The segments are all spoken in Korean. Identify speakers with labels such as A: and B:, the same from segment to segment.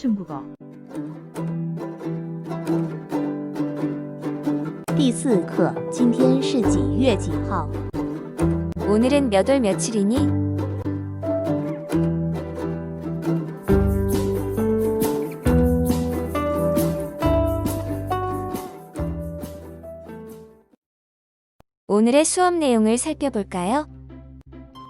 A: 중국어
B: 第四课，今天是几月几号？
C: 오늘은 몇 월 며칠이니? 오늘의 수업 내용을 살펴볼까요?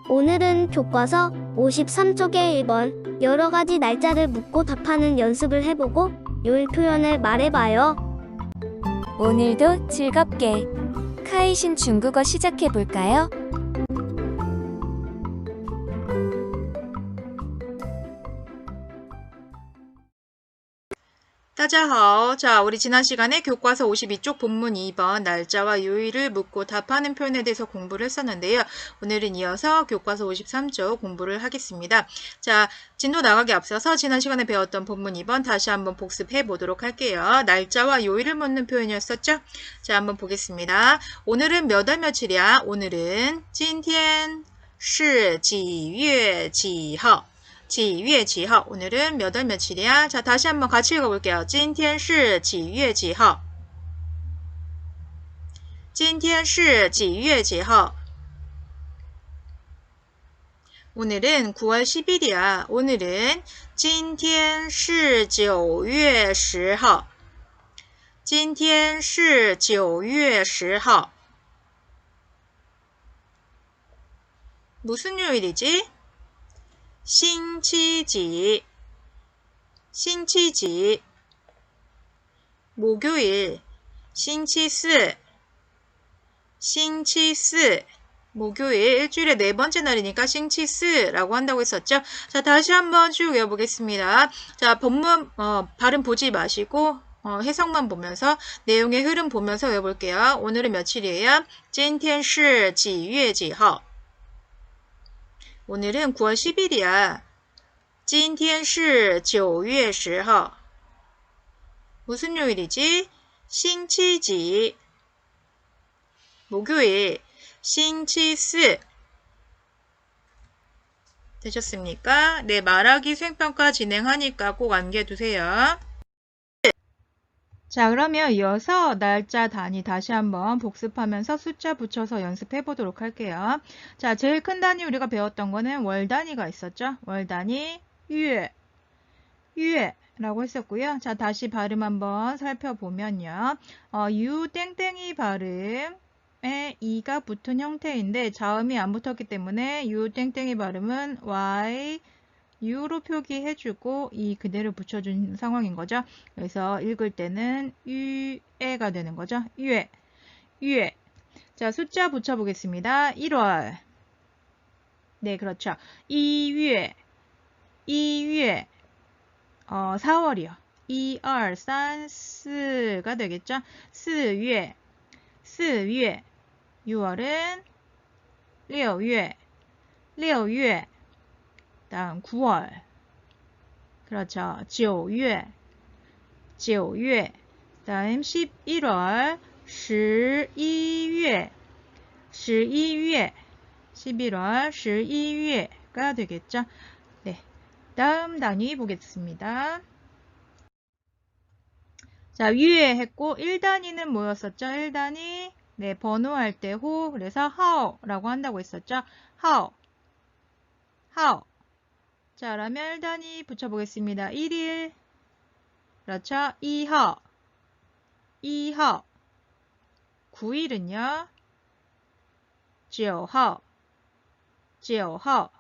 D: 오늘은 교과서 53쪽의 1번 여러 가지 날짜를 묻고 답하는 연습을 해보고 요일 표현을 말해봐요.
C: 오늘도 즐겁게 카이신 중국어 시작해볼까요?
E: 大家好. 자, 우리 지난 시간에 교과서 52쪽 본문 2번 날짜와 요일을 묻고 답하는 표현에 대해서 공부를 했었는데요. 오늘은 이어서 교과서 53쪽 공부를 하겠습니다. 자, 진도 나가기 앞서서 지난 시간에 배웠던 본문 2번 다시 한번 복습해 보도록 할게요. 날짜와 요일을 묻는 표현이었었죠? 자, 한번 보겠습니다. 오늘은 몇 월 며칠이야? 오늘은 今天是几月几号? 几月几号? 오늘은 몇 월 며칠이야? 자, 다시 한번 같이 읽어볼게요. 今天是几月几号?今天是几月几号? 오늘은 9월 10일이야. 오늘은 今天是9月10号.今天是9月10号. 무슨 요일이지? 星期几?星期几? 목요일, 星期四, 星期四, 목요일 일주일에 네 번째 날이니까 星期四라고 한다고 했었죠. 자, 다시 한번 쭉 외워보겠습니다. 자, 본문 어, 발음 보지 마시고 어, 해석만 보면서 내용의 흐름 보면서 외워볼게요. 오늘은 며칠이에요? 今天是几月几号? 오늘은 9월 10일이야. 今天是9月10号. 무슨 요일이지? 星期几? 목요일. 星期四. 되셨습니까? 네, 말하기 수행평가 진행하니까 꼭 암기해두세요. 자, 그러면 이어서 날짜 단위 다시 한번 복습하면서 숫자 붙여서 연습해 보도록 할게요. 자, 제일 큰 단위 우리가 배웠던 거는 월 단위가 있었죠? 월 단위, 月, 月라고 했었고요. 자, 다시 발음 한번 살펴보면요. 어, 유 땡땡이 발음 에 이가 붙은 형태인데 자음이 안 붙었기 때문에 유 땡땡이 발음은 y, 유로 표기해주고 이 그대로 붙여준 상황인 거죠. 그래서 읽을 때는 유에가 되는 거죠. 유에, 유에. 자, 숫자 붙여보겠습니다. 1월. 네, 그렇죠. 2월, 2월. 어, 4월이요. 2, 2, 3, 4가 되겠죠. 4월, 4월. 6월은 6월, 6월. 다음 9월. 그렇죠. 9월. 9월. 다음 11월. 11월. 11월. 11월. 11월가 되겠죠. 네. 다음 단위 보겠습니다. 자, 위에 했고 1단위는 뭐였었죠? 1단위. 네, 번호할 때 호. 그래서 how라고 한다고 했었죠. how. how. 자, 그러면 1단위 붙여보겠습니다. 1일. 그렇죠. 2하. 2하. 9일은요. 9하. 9하.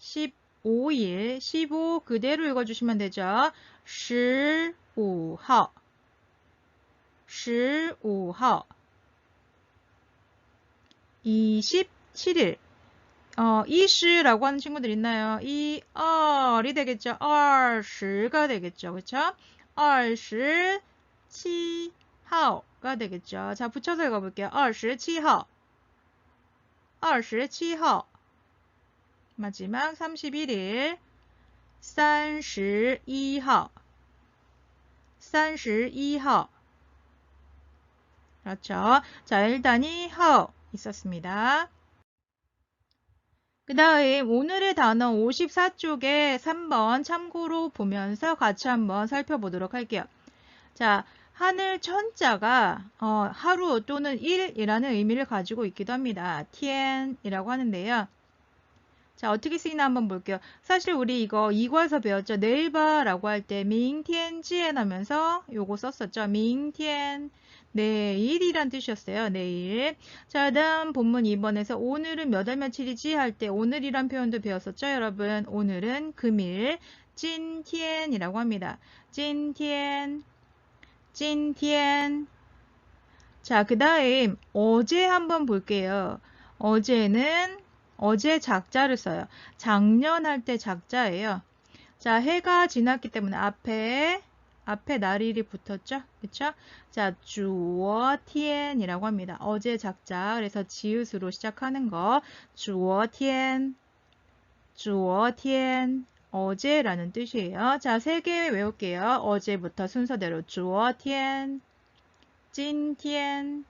E: 15일. 15 그대로 읽어주시면 되죠. 15하. 15하. 27일. 어, 이시라고 하는 친구들 있나요? 이, 얼이 되겠죠? 얼시가 되겠죠? 그쵸? 하오가 되겠죠? 자, 붙여서 읽어볼게요. 얼시, 치, 하오. 얼시, 치, 하오. 마지막 31일. 31号. 31号. 그렇죠. 자, 일단이 하오 있었습니다. 그 다음 오늘의 단어 54쪽에 3번 참고로 보면서 같이 한번 살펴보도록 할게요. 자, 하늘 천자가 어, 하루 또는 일이라는 의미를 가지고 있기도 합니다. 티엔이라고 하는데요. 자, 어떻게 쓰이나 한번 볼게요. 사실 우리 이거 이과에서 배웠죠. 내일 봐라고 할 때 밍 티엔 지엔 하면서 요거 썼었죠. 밍 티엔 내일이란 뜻이었어요. 내일. 자, 다음 본문 2번에서 오늘은 몇 월 며칠이지 할 때 오늘이란 표현도 배웠었죠, 여러분. 오늘은 금일 찐티엔이라고 합니다. 찐티엔 찐티엔 자, 그 다음 어제 한번 볼게요. 어제는 어제 작자를 써요. 작년 할 때 작자예요. 자, 해가 지났기 때문에 앞에 앞에 날일이 붙었죠? 그쵸? 자, 주어 티엔이라고 합니다. 어제 작자. 그래서 지읒으로 시작하는 거. 주어 티엔. 주어 티엔. 어제라는 뜻이에요. 자, 세 개 외울게요. 어제부터 순서대로 주어 티엔. 찐 티엔.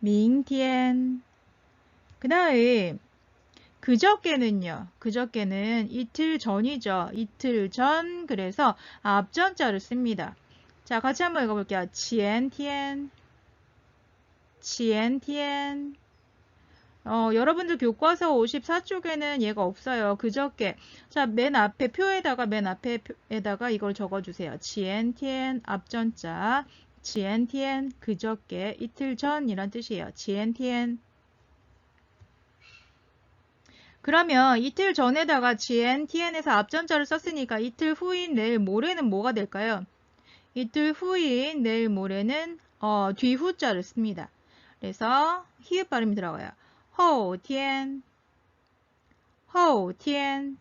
E: 밍티엔. 그 다음 그저께는요. 그저께는 이틀 전이죠. 이틀 전. 그래서 앞전자를 씁니다. 자, 같이 한번 읽어볼게요. 지엔티엔, 지엔티엔. 어, 여러분들 교과서 54쪽에는 얘가 없어요. 그저께. 자, 맨 앞에 표에다가 맨 앞에에다가 이걸 적어주세요. 지엔티엔 앞전자, 지엔티엔 그저께 이틀 전 이런 뜻이에요. 지엔티엔 그러면 이틀 전에다가 gn, tn에서 앞전자를 썼으니까 이틀 후인 내일 모레는 뭐가 될까요? 이틀 후인 내일 모레는 어, 뒤후자를 씁니다. 그래서 히읗 발음이 들어가요. 호, tn, 호, tn,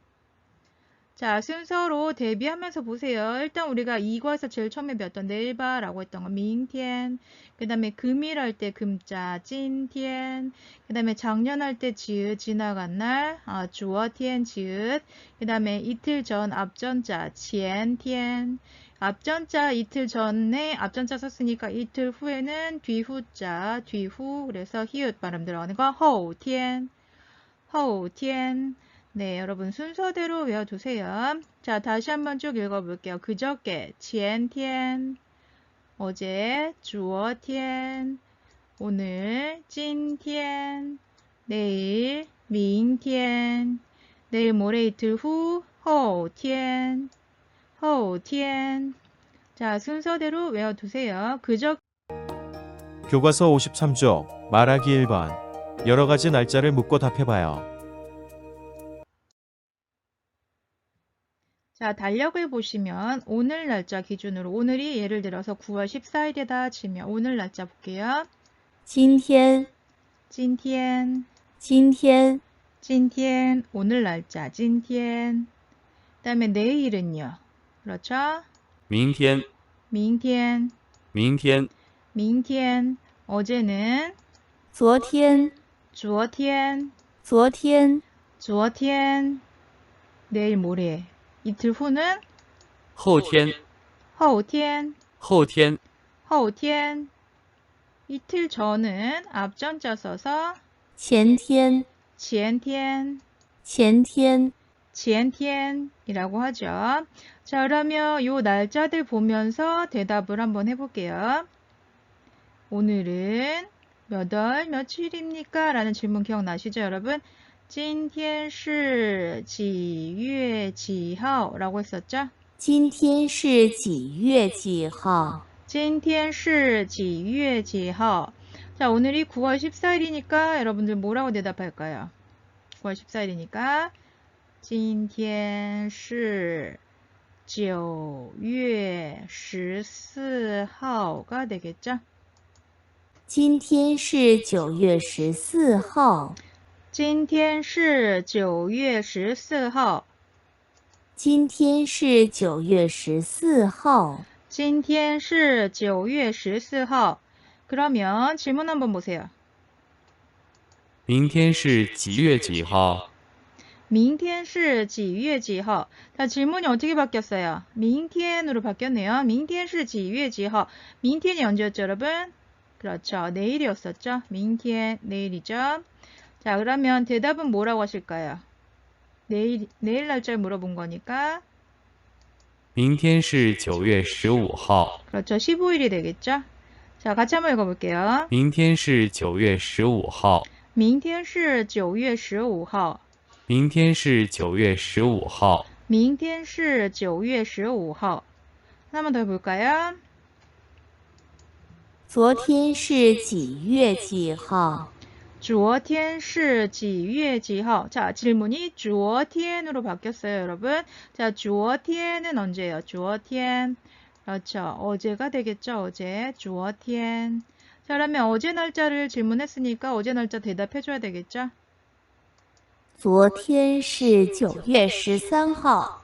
E: 자, 순서로 대비하면서 보세요. 일단 우리가 이과에서 제일 처음에 배웠던 내일 봐라고 했던 거 밍티엔. 그 다음에 금일 할 때 금자 찐티엔. 그 다음에 작년 할 때 지읒 지나간 날 아, 주어 티엔 지읒. 그 다음에 이틀 전 앞전자 지엔 티엔. 앞전자 이틀 전에 앞전자 썼으니까 이틀 후에는 뒤후자 뒤후 그래서 히읗 발음 들어가는 거 허우 티엔. 허우 티엔. 네, 여러분 순서대로 외워두세요. 자, 다시 한번 쭉 읽어볼게요. 그저께 지엔티엔, 어제 주어티엔, 오늘 찐티엔, 내일 민티엔, 내일 모레 이틀 후 허티엔, 허티엔. 자, 순서대로 외워두세요. 그저
A: 교과서 53쪽 말하기 1번 여러 가지 날짜를 묻고 답해봐요.
E: 자, 달력을 보시면 오늘 날짜 기준으로 오늘이 예를 들어서 9월 14일이다 치면 오늘 날짜 볼게요.
B: 今天，
E: 찐티엔,
B: 今天，
E: 찐티엔, 오늘 날짜 찐티엔. 그다음에 내일은요. 그렇죠?
F: 明天，
E: 민티엔,
F: 明天，
E: 민티엔. 어제는
B: 昨天，
E: 주어티엔,
B: 昨天，
E: 주어티엔. 내일 모레. 이틀 후는
F: 后天，
E: 허우티엔,
F: 后天，
E: 허우티엔. 이틀 전은 앞전자 써서
B: 前天，
E: 지엔티엔,
B: 前天，
E: 지엔티엔이라고 하죠. 자, 그러면 요 날짜들 보면서 대답을 한번 해볼게요. 오늘은 몇 월 며칠입니까? 라는 질문 기억나시죠, 여러분? 今天是几月几号 라고 했었죠?
B: 今天是几月几号？
E: 今天是几月几号? 자, 오늘이 9월 14일이니까 여러분들 뭐라고 대답할까요? 9월 14일이니까 今天是9月14号가 되겠죠?
B: 今天是九月十四号。
E: 今天是9月14号.
B: 今天是九月十四号。
E: 今天是9月14号. 그러면 질문 한번 보세요.
F: 明天是几月几号？
E: 明天是几月几号? 자, 질문이 어떻게 바뀌었어요? 明天으로 바뀌었네요. 明天是几月几号? 明天이 언제였죠, 여러분? 그렇죠. 내일이었었죠. 明天, 내일이죠. 자, 그러면 대답은 뭐라고 하실까요? 내일, 내일 날짜를 물어본 거니까.
F: 明天是九月十五号。
E: 그렇죠. 15일이 되겠죠? 자, 같이 한번 읽어볼게요.
F: 明天是九月十五号。
E: 明天是九月十五号。
F: 明天是九月十五号。
E: 明天是九月十五号。 하나만 더 해볼까요?
B: 昨天是几月几号？
E: 昨天是几月几号? 자, 질문이 昨天으로 바뀌었어요, 여러분. 자, 昨天은 언제예요? 昨天. 그렇죠. 어제가 되겠죠, 어제. 昨天. 자, 그러면 어제 날짜를 질문했으니까 어제 날짜 대답해줘야 되겠죠?
B: 昨天是九月十三号。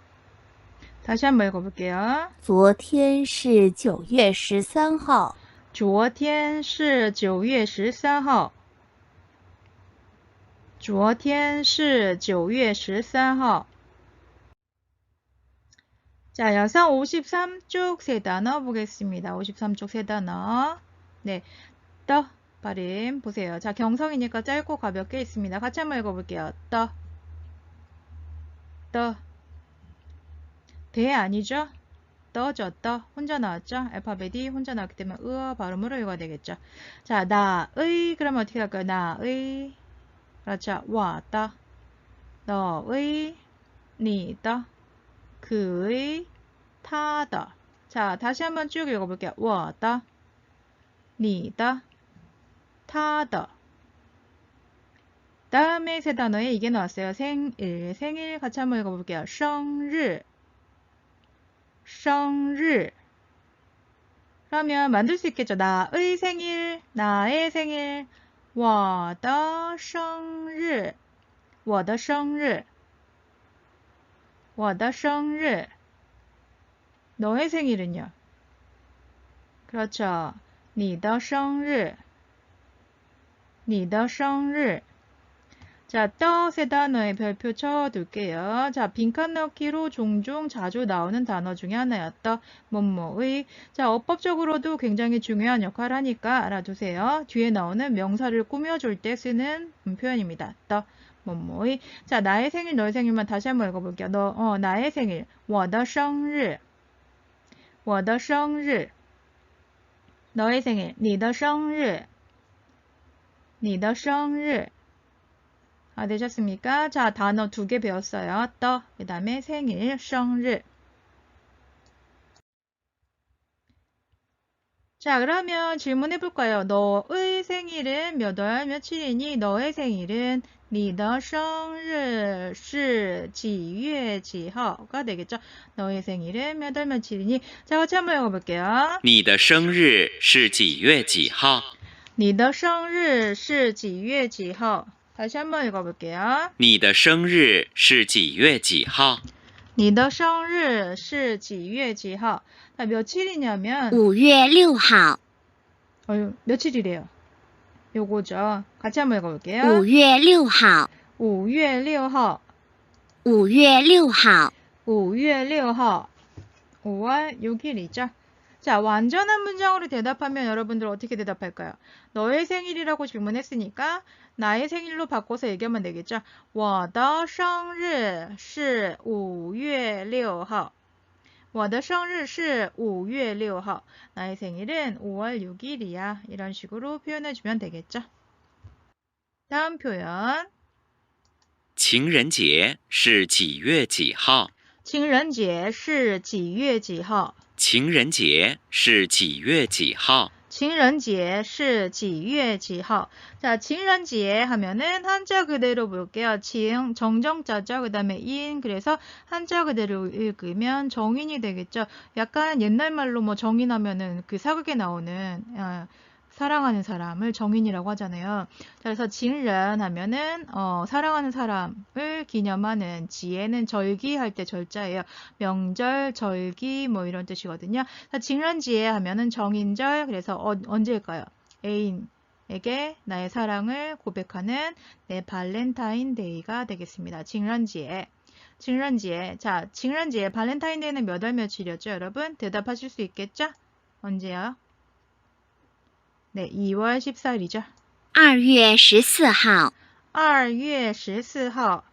E: 다시 한번 읽어볼게요.
B: 昨天是九月十三号。
E: 昨天是九月十三号。 昨天是九月十三号。 자, 여성 53쪽 세 단어 보겠습니다. 53쪽 세 단어. 네. 떠, 발음 보세요. 자, 경성이니까 짧고 가볍게 있습니다. 같이 한번 읽어볼게요. 떠. 떠. 대 아니죠? 떠죠, 떠. 혼자 나왔죠? 알파벳이 혼자 나왔기 때문에 으어 발음으로 읽어야 되겠죠. 자, 나의, 그러면 어떻게 할까요? 나의. 라자 와다. 너의 니다. 그의 타다. 자 다시 한번 쭉 읽어볼게요. 와다. 니다. 타다. 다음에 세 단어에 이게 나왔어요. 생일 생일 같이 한번 읽어볼게요. 생일 생일 그러면 만들 수 있겠죠? 나의 생일 나의 생일. 我的生日,我的生日,我的生日. 너의 생일은요? 그렇죠. 你的生日,你的生日. 자, 떠세 단어의 별표 쳐둘게요. 자, 빈칸 넣기로 종종 자주 나오는 단어 중에 하나였다. 뭐뭐의. 자, 어법적으로도 굉장히 중요한 역할을 하니까 알아두세요. 뒤에 나오는 명사를 꾸며줄 때 쓰는 표현입니다. 떠, 뭐뭐의. 자, 나의 생일, 너의 생일만 다시 한번 읽어볼게요. 너, 어, 나의 생일. 我的生日.我的生日. 너의 생일. 你的生日.你的生日. 아, 되셨습니까? 자, 단어 두 개 배웠어요. 떠, 그 다음에 생일, 生日. 자, 그러면 질문해 볼까요? 너의 생일은 몇 월 며칠이니? 너의 생일은 你的生日是几月几号? 가 되겠죠? 너의 생일은 몇 월 며칠이니? 자, 같이 한번 읽어볼게요.
G: 你的生日是几月几号？
E: 你的生日是几月几号? 다시 한번 읽어볼게요.
G: 你的生日是几月几号？
E: 你的生日是几月几号? 자, 며칠이냐면
D: 五月六号，
E: 어유, 며칠이래요. 요거죠. 같이 한번
D: 五
E: 읽어볼게요.
D: 月六号，
E: 5月6号,
D: 五月六号，
E: 5月6号, 5월 6일이죠. 자, 완전한 문장으로 대답하면 여러분들 어떻게 대답할까요? 너의 생일이라고 질문했으니까 나의 생일로 바꿔서 얘기하면 되겠죠. 我的生日是5月6号.我的生日是5月6号. 나의 생일은 5월 6일이야. 이런 식으로 표현해주면 되겠죠. 다음 표현.
G: 情人节是几月几号？
E: 情人节是几月几号?
G: 情人节是几月几号？
E: 情人节是几月几号? 자, 情人节 하면은 한자 그대로 볼게요. 칭, 정정자죠. 그 다음에 인. 그래서 한자 그대로 읽으면 정인이 되겠죠. 약간 옛날 말로 뭐 정인하면은 그 사극에 나오는, 아, 사랑하는 사람을 정인이라고 하잖아요. 자, 그래서 징런 하면은 어, 사랑하는 사람을 기념하는 지혜는 절기할 때 절자예요. 명절, 절기 뭐 이런 뜻이거든요. 자, 징런지혜 하면은 정인절 그래서 어, 언제일까요? 애인 에게 나의 사랑을 고백하는 내 발렌타인데이가 되겠습니다. 징런지혜. 징런지혜. 자, 징런지혜 발렌타인데이는 몇 월 며칠이었죠, 여러분? 대답하실 수 있겠죠? 언제요? 네, 2월 14일이죠.
D: 二月十四号，
E: 二月十四号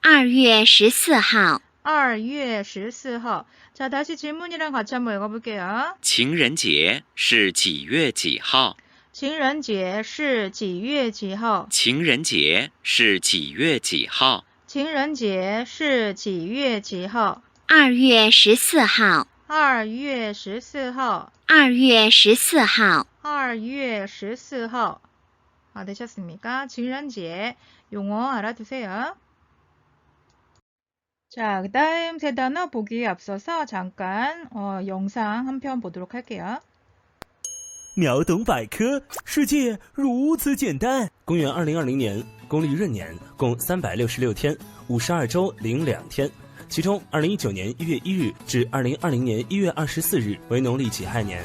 B: 二月十四号，
E: 二月十四号. 자, 다시 질문이랑 같이 한번 읽어볼게요.
G: 情人节是几月几号？
E: 情人节是几月几号?
G: 情人节是几月几号？
E: 情人节是几月几号?
B: 二月十四号，
E: 二月十四号.
B: 二月十四号，
E: 二月十四号. 아, 되셨습니까? 情人节 용어 알아두세요. 자, 그 다음 세 단어 보기에 앞서서 잠깐 어, 영상 한 편 보도록 할게요.
H: 秒懂百科，世界如此简单。公元二零二零年公历闰年共三百六十六天，五十二周零两天，其中二零一九年一月一日至二零二零年一月二十四日为农历己亥年，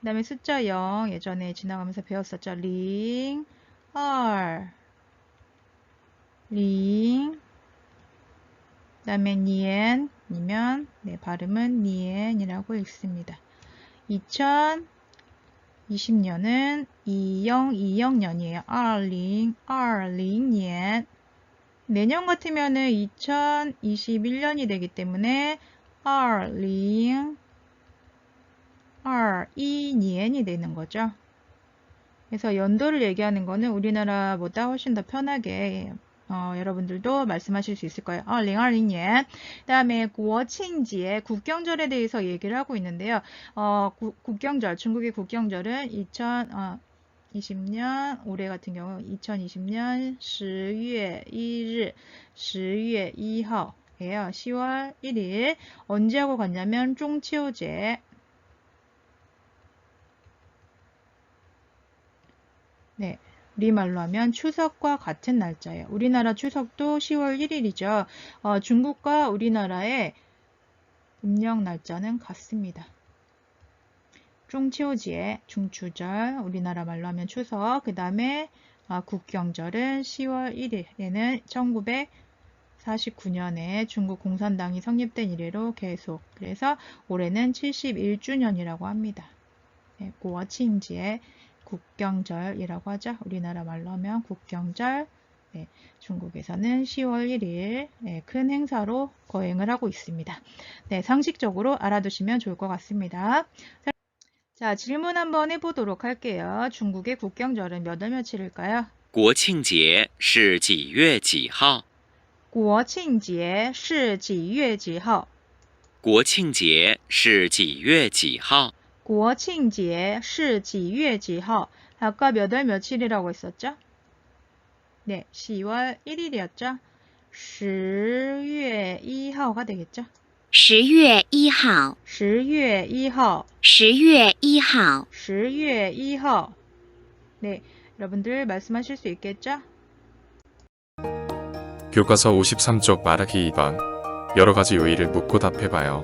E: 그 다음에 숫자 0 예전에 지나가면서 배웠었죠. 링, 2, 링, 그 다음에 니엔, 이면 네, 발음은 니엔이라고 읽습니다. 2020년은 2020년이에요. 2020년. 내년 같으면은 2021년이 되기 때문에 2022년이 되는 거죠. 그래서 연도를 얘기하는 거는 우리나라보다 훨씬 더 편하게 어, 여러분들도 말씀하실 수 있을 거예요. 2020년. 그다음에 国庆节 국경절에 대해서 얘기를 하고 있는데요. 어, 구- 국경절, 중국의 국경절은 2020년 올해 같은 경우 2020년 10월 1일, 10월 2号예요. 10월 1일 언제 하고 갔냐면 中秋节 네. 우리 말로 하면 추석과 같은 날짜예요. 우리나라 추석도 10월 1일이죠. 어, 중국과 우리나라의 음력 날짜는 같습니다. 중치오지에 중추절, 우리나라 말로 하면 추석, 그 다음에 어, 국경절은 10월 1일, 얘는 1949년에 중국 공산당이 성립된 이래로 계속, 그래서 올해는 71주년이라고 합니다. 네, 고어칭지에 국경절이라고 하죠. 우리나라 말로 하면 국경절. 네, 중국에서는 10월 1일 네, 큰 행사로 거행을 하고 있습니다. 네, 상식적으로 알아두시면 좋을 것 같습니다. 자, 자, 질문 한번 해보도록 할게요. 중국의 국경절은 몇 월 며칠일까요?
G: 国庆节是几月几号？
E: 国庆节是几月几号?
G: 国庆节是几月几号？
E: 国庆节是几月几号? 아까 몇 월 며칠이라고 했었죠? 네, 10월 1일이었죠? 10月 1号가 되겠죠?
B: 十月一号，
E: 10月 1号,
B: 十月一号，
E: 10月 1号. 네, 여러분들 말씀하실 수 있겠죠?
I: 교과서 53쪽 말하기 2번 여러 가지 요일을 묻고 답해봐요.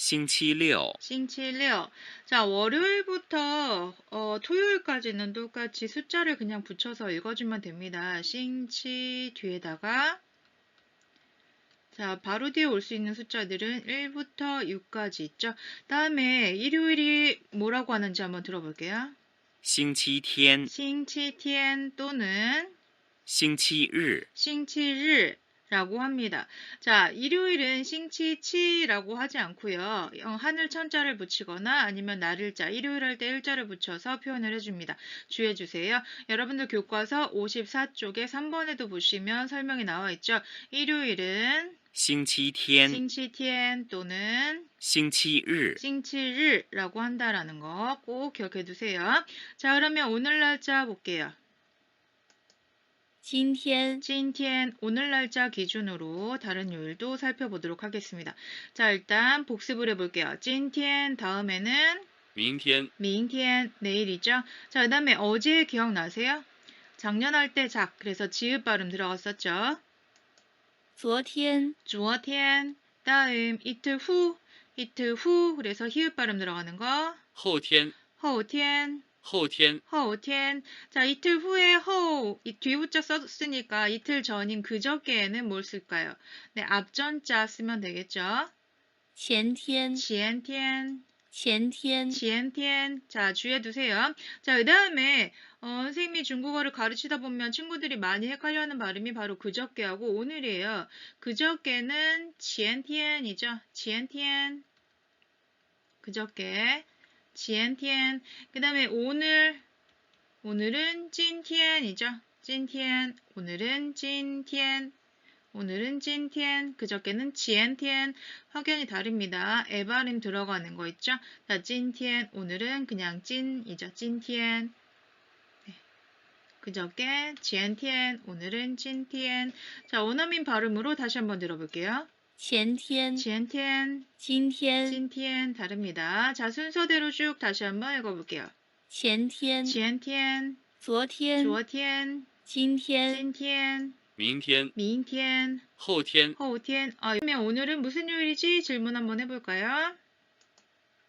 G: 星期六、
E: 싱치 6. 자, 월요일부터 어, 토요일까지는 똑같이 숫자를 그냥 붙여서 읽어주면 됩니다. 싱치 뒤에다가 자, 바로 뒤에 올 수 있는 숫자들은 1부터 6까지 있죠. 다음에 일요일이 뭐라고 하는지 한번 들어볼게요.
G: 星期天、
E: 싱치 天 또는
G: 星期日、
E: 싱치 日. 라고 합니다. 자, 일요일은 싱치치라고 하지 않고요. 어, 하늘 천자를 붙이거나 아니면 날일자, 일요일 할 때 일자를 붙여서 표현을 해줍니다. 주의해 주세요. 여러분들 교과서 54쪽에 3번에도 보시면 설명이 나와 있죠. 일요일은
G: 星期天、
E: 싱치티엔 또는
G: 星期日、
E: 싱치일라고 한다라는 거 꼭 기억해 두세요. 자, 그러면 오늘 날짜 볼게요.
B: 今天
E: 찐티엔 오늘 날짜 기준으로 다른 요일도 살펴보도록 하겠습니다. 자, 일단 복습을 해볼게요. 찐티엔 다음에는
F: 明天、
E: 미잉티엔 내일이죠. 자, 그 다음에 어제 기억나세요? 작년 할 때 작, 그래서 지읒 발음 들어갔었죠.
B: 昨天
E: 주어티엔 다음 이틀 후, 이틀 후, 그래서 히읗 발음 들어가는 거.
F: 后天、
E: 허우티엔
F: 后天、
E: 허우티엔 자 이틀 후에 허우 이 뒤부자 썼으니까 이틀 전인 그저께에는 뭘 쓸까요? 네 앞전자 쓰면 되겠죠.
B: 前天
E: 지엔티엔
B: 前天
E: 지엔티엔 자 주의해 두세요. 자 그다음에 어, 선생님이 중국어를 가르치다 보면 친구들이 많이 헷갈려하는 발음이 바로 그저께하고 오늘이에요. 그저께는 지엔티엔이죠. 지엔티엔 그저께 지엔티엔 그 다음에 오늘 오늘은 찐티엔이죠. 찐티엔 오늘은 찐티엔 오늘은 찐티엔 그저께는 지엔티엔 확연히 다릅니다. 에바림 들어가는 거 있죠. 자, 찐티엔 오늘은 그냥 찐이죠. 찐티엔 네. 그저께 지엔티엔 오늘은 찐티엔 자, 원어민 발음으로 다시 한번 들어볼게요.
B: 前天
E: 지엔티엔
B: 今天
E: 찐티엔 다릅니다. 자, 순서대로 쭉 다시 한번 읽어볼게요.
B: 前天
E: 지엔티엔
B: 昨天
E: 주어티엔
B: 今天
E: 찐티엔
F: 明天、
E: 미인티엔
F: 后天、
E: 허우티엔 아, 그러면 오늘은 무슨 요일이지? 질문 한번 해볼까요?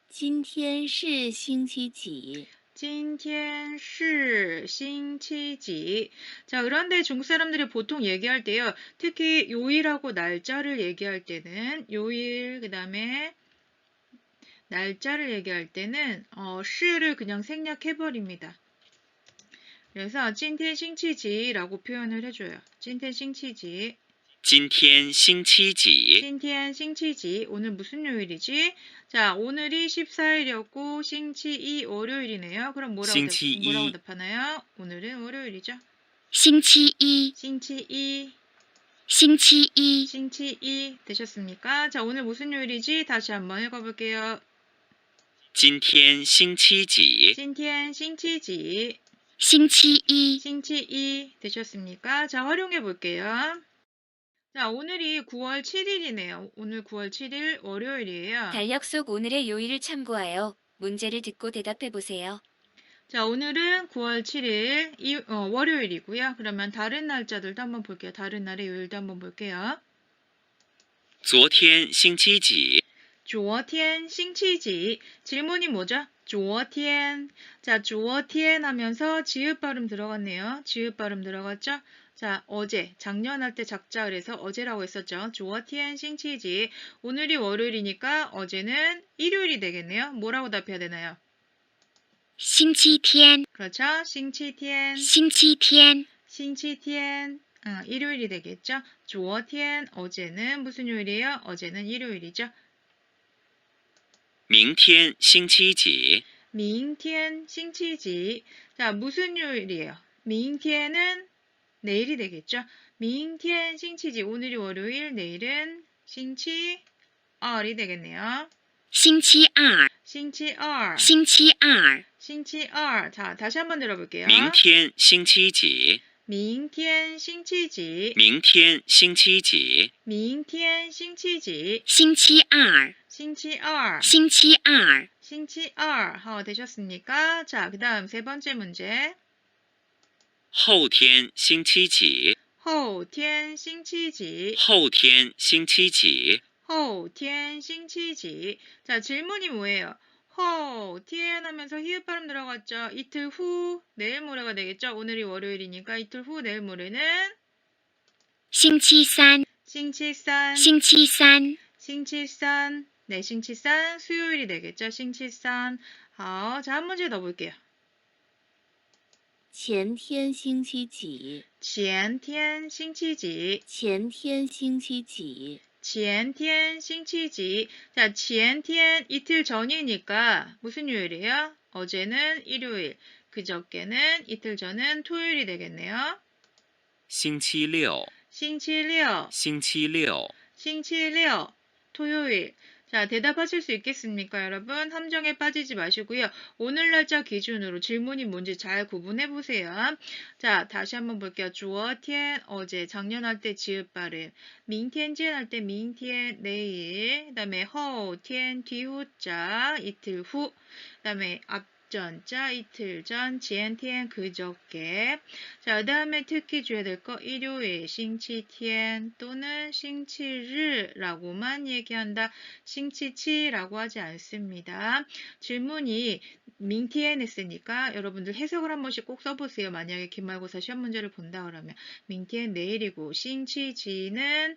B: 今天是星期几？
E: 今天是星期几? 자, 그런데 중국 사람들이 보통 얘기할 때요. 특히 요일하고 날짜를 얘기할 때는 요일 그다음에 날짜를 얘기할 때는 어, 시를 그냥 생략해 버립니다. 그래서 찐텐 싱치지라고 표현을 해줘요. 찐텐 싱치지.
G: 今天星期几？
E: 찐텐 싱치지. 오늘 무슨 요일이지? 자, 오늘이 14일이었고 싱치이 월요일이네요. 그럼 뭐라고, 답,
G: 싱치이.
E: 뭐라고 답하나요? 오늘은 월요일이죠.
D: 星期一，
E: 싱치이,
D: 星期一，
E: 싱치이 되셨습니까? 자, 오늘 무슨 요일이지? 다시 한번 읽어볼게요.
G: 今天星期几？
E: 찐텐 싱치지,
D: 星期一，
E: 싱치이 되셨습니까? 자, 활용해 볼게요. 자, 오늘이 9월 7일이네요. 오늘 9월 7일 월요일이에요.
C: 달력 속 오늘의 요일을 참고하여 문제를 듣고 대답해 보세요.
E: 자, 오늘은 9월 7일 이, 어, 월요일이고요. 그러면 다른 날짜들도 한번 볼게요. 다른 날의 요일도 한번 볼게요.
G: 昨天星期几？
E: 주어티엔 싱치지 질문이 뭐죠? 주어티엔 자 주어티엔 하면서 지읒 발음 들어갔네요. 지읒 발음 들어갔죠? 자 어제 작년 할 때 작자 그래서 어제라고 했었죠. 주어티엔 싱치지 오늘이 월요일이니까 어제는 일요일이 되겠네요. 뭐라고 답해야 되나요?
D: 星期天，
E: 그렇죠. 싱치티엔
D: 星期天，
E: 싱치티엔 아, 일요일이 되겠죠. 주어티엔 어제는 무슨 요일이에요? 어제는 일요일이죠.
G: 明天星期几？
E: 明天 싱치지. 자, 무슨 요일이에요? 明天은 내일이 되겠죠? 明天 싱치지. 오늘이 월요일, 내일은 싱치얼이 되겠네요.
D: 星期二，
E: 싱치얼,
D: 星期二，
E: 싱치얼. 자, 다시 한번 들어볼게요.
G: 明天星期几？
E: 明天 싱치지.
G: 明天星期几？
E: 明天 싱치지.
D: 星期二，
E: 싱치얼,
D: 星期二，
E: 싱치얼. 어, 되셨습니까? 자, 그 다음 세 번째 문제.
G: 后天星期几？
E: 后天 싱치지.
G: 后天星期几？
E: 허우天 싱치지. 자, 질문이 뭐예요? 허우天 하면서 히읗 발음 들어갔죠. 이틀 후, 내일 모레가 되겠죠. 오늘이 월요일이니까 이틀 후, 내일 모레는
D: 星期三，
E: 싱치산,
D: 星期三，
E: 싱치산, 네, 싱치산, 수요일이 되겠죠. 싱치산. 아, 자, 한 문제 더 볼게요.
B: 前天星期几？
E: 前天星期几?
B: 前天星期几？
E: 前天星期几? 자, 前天 이틀 전이니까 무슨 요일이에요? 어제는 일요일, 그저께는 이틀 전은 토요일이 되겠네요.
G: 星期六，
E: 星期六,
G: 星期六，
E: 星期六, 토요일. 자, 대답하실 수 있겠습니까, 여러분? 함정에 빠지지 마시고요. 오늘 날짜 기준으로 질문이 뭔지 잘 구분해 보세요. 자, 다시 한번 볼게요. 주어, 텐, 어제, 작년 할 때 지읒 발음, 민티엔, 지엔 할 때 민텐, 내일, 그 다음에 허, 티엔, 뒤후, 자, 이틀 후, 그 다음에 앞, 전, 자, 이틀 전, 지엔티엔 그저께. 자, 그 다음에 특히 줘야 될 거, 일요일, 싱치티엔 또는 싱치르라고만 얘기한다. 싱치치라고 하지 않습니다. 질문이 민티엔 했으니까 여러분들 해석을 한 번씩 꼭 써보세요. 만약에 기말고사 시험 문제를 본다 그러면. 민티엔 내일이고, 싱치지는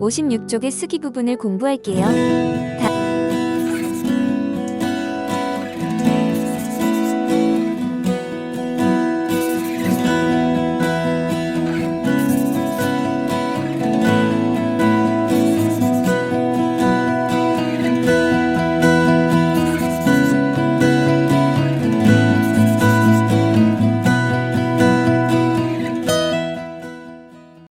J: 56쪽의 쓰기 부분을 공부할게요.